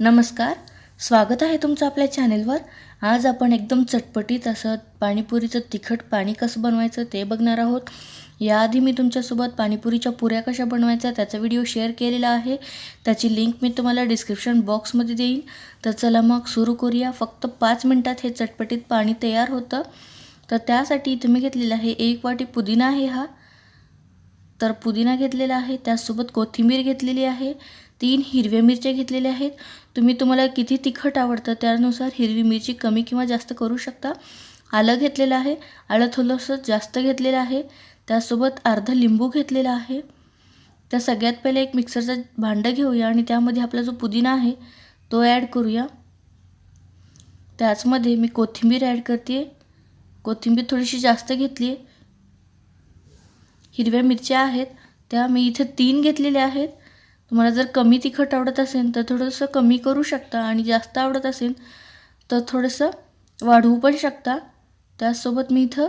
नमस्कार. स्वागत आहे तुमचं आपल्या चॅनेलवर. आज आपण एकदम चटपटीत असं पाणीपुरीचं तिखट पाणी कसं बनवायचं ते बघणार आहोत. याआधी मी तुमच्यासोबत पाणीपुरीच्या पुऱ्या कशा बनवायच्या त्याचा व्हिडिओ शेअर केलेला आहे. त्याची लिंक मी तुम्हाला डिस्क्रिप्शन बॉक्समध्ये देईन. तर चला मग सुरू करूया. फक्त पाच मिनटात हे चटपटीत पाणी तयार होतं. तर त्यासाठी इथं मी घेतलेलं आहे एक वाटी पुदिना आहे हा. तर पुदिना घेतलेला आहे. त्याचसोबत कोथिंबीर घेतलेली आहे. तीन हिरव्या मिरच्या घेतलेल्या आहेत. तुम्ही तुम्हाला किती तिखट आवडतं त्यानुसार हिरवी मिरची कमी किंवा जास्त करू शकता. आलं घेतलेलं आहे आलं थोडंसं जास्त घेतलेलं आहे त्यासोबत अर्धा लिंबू घेतलेला आहे. त्या सगळ्यात पहिले एक मिक्सरचं भांडं घेऊया आणि त्यामध्ये आपला जो पुदिना आहे तो ॲड करूया. त्याचमध्ये मी कोथिंबीर ॲड करते कोथिंबीर थोडीशी जास्त घेतली आहे हिरव्या मिरच्या आहेत त्या मी इथे तीन घेतलेल्या आहेत. तुम्हाला जर कमी तिखट आवडत असेल तर थोडंसं कमी करू शकता. आणि जास्त आवडत असेल तर थोडंसं वाढवू पण शकता. त्याचसोबत मी इथं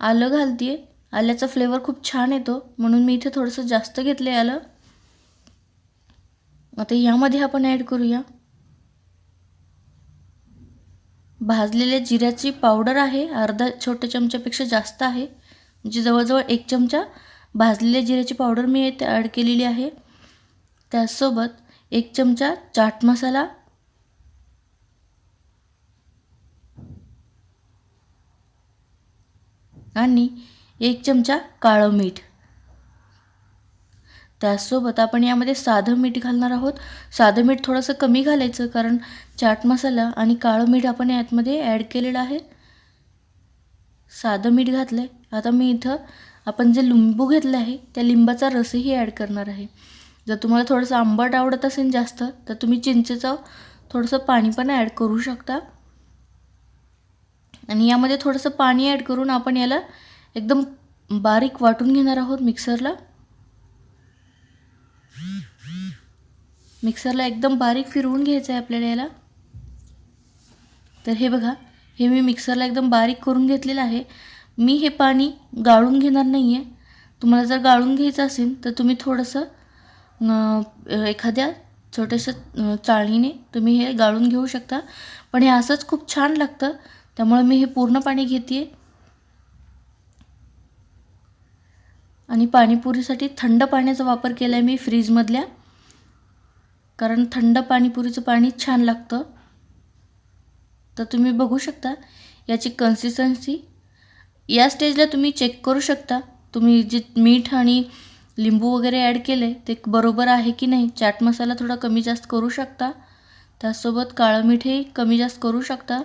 आलं घालते आहे आल्याचा फ्लेवर खूप छान येतो. म्हणून मी इथे थोडंसं जास्त घेतलं आहे आलं. आता यामध्ये आपण ॲड करूया. भाजलेल्या जिऱ्याची पावडर आहे. अर्धा छोट्या चमच्यापेक्षा जास्त आहे. म्हणजे जवळजवळ एक चमचा भाजलेल्या जिऱ्याची पावडर मी इथे ॲड केलेली आहे. त्याचसोबत एक चमचा चाट मसाला. आणि एक चमचा काळं मीठ. त्याचसोबत आपण यामध्ये साधं मीठ घालणार आहोत. साधं मीठ थोडंसं कमी घालायचं कारण चाट मसाला आणि काळं मीठ आपण यातमध्ये ॲड केलेलं आहे. साधं मीठ घातलं आहे आता मी इथं आपण जे लिंबू घेतलं आहे त्या लिंबाचा रसही ॲड करणार आहे. जर तुम्हाला थोडंसं आंबट आवडत असेल जास्त तर तुम्ही चिंचेचं थोडंसं पाणी पण ॲड करू शकता. आणि यामध्ये थोडंसं पाणी ॲड करून आपण याला एकदम बारीक वाटून घेणार आहोत मिक्सरला मिक्सरला एकदम बारीक फिरवून घ्यायचं आहे आपल्याला याला. तर हे बघा हे मी मिक्सरला एकदम बारीक करून घेतलेलं आहे. मी हे पाणी गाळून घेणार नाही आहे तुम्हाला जर गाळून घ्यायचं असेल तर तुम्ही थोडंसं एखाद्या छोट्याशा चाळणीने तुम्ही हे गाळून घेऊ शकता. पण हे असंच खूप छान लागतं. त्यामुळे मी हे पूर्ण पाणी घेते आणि पाणीपुरीसाठी थंड पाण्याचा वापर केला आहे मी फ्रीजमधल्या. कारण थंड पाणीपुरीचं पाणी छान लागतं. तर तुम्ही बघू शकता याची कन्सिस्टन्सी या स्टेजला तुम्ही चेक करू शकता. तुम्ही जे मीठ आणि लिंबू वगैरे ॲड केले ते बरोबर आहे की नाही? चाट मसाला थोडा कमी जास्त करू शकता. त्यासोबत काळं मीठही कमी जास्त करू शकता.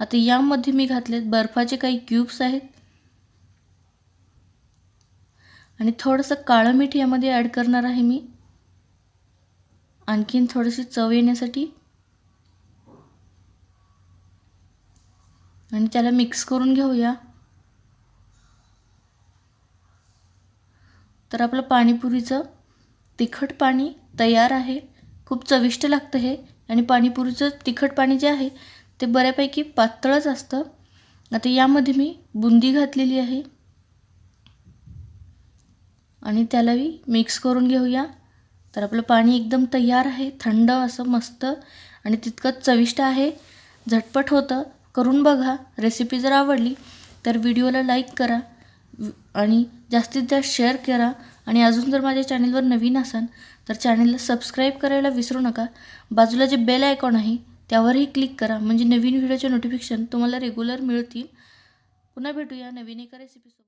आता यामध्ये मी घातलेत बर्फाचे काही क्यूब्स आहेत. आणि थोडंसं काळं मीठ यामध्ये ॲड करणार आहे मी. आणखीन थोडीशी चव येण्यासाठी. आणि त्याला मिक्स करून घेऊया. तर आपलं पाणीपुरीचं तिखट पाणी तयार आहे. खूप चविष्ट लागतं हे. आणि पाणीपुरीचं तिखट पाणी जे आहे ते बऱ्यापैकी पातळच असतं. आता यामध्ये मी बुंदी घातलेली आहे. आणि त्यालाही मिक्स करून घेऊया. तर आपलं पाणी एकदम तयार आहे. थंड असं मस्त. आणि तितकंच चविष्ट आहे. झटपट होतं. करून बघा. रेसिपी जर आवडली तर व्हिडिओला लाईक करा. आणि जास्तीत जास्त शेअर करा. आणि अजून जर माझ्या चॅनेलवर नवीन असाल तर चॅनेलला सबस्क्राईब करायला विसरू नका. बाजूला जे बेल आयकॉन आहे त्यावरही क्लिक करा. म्हणजे नवीन व्हिडिओचे नोटिफिकेशन तुम्हाला रेग्युलर मिळतील. पुन्हा भेटूया नवीन एका रेसिपीसोबत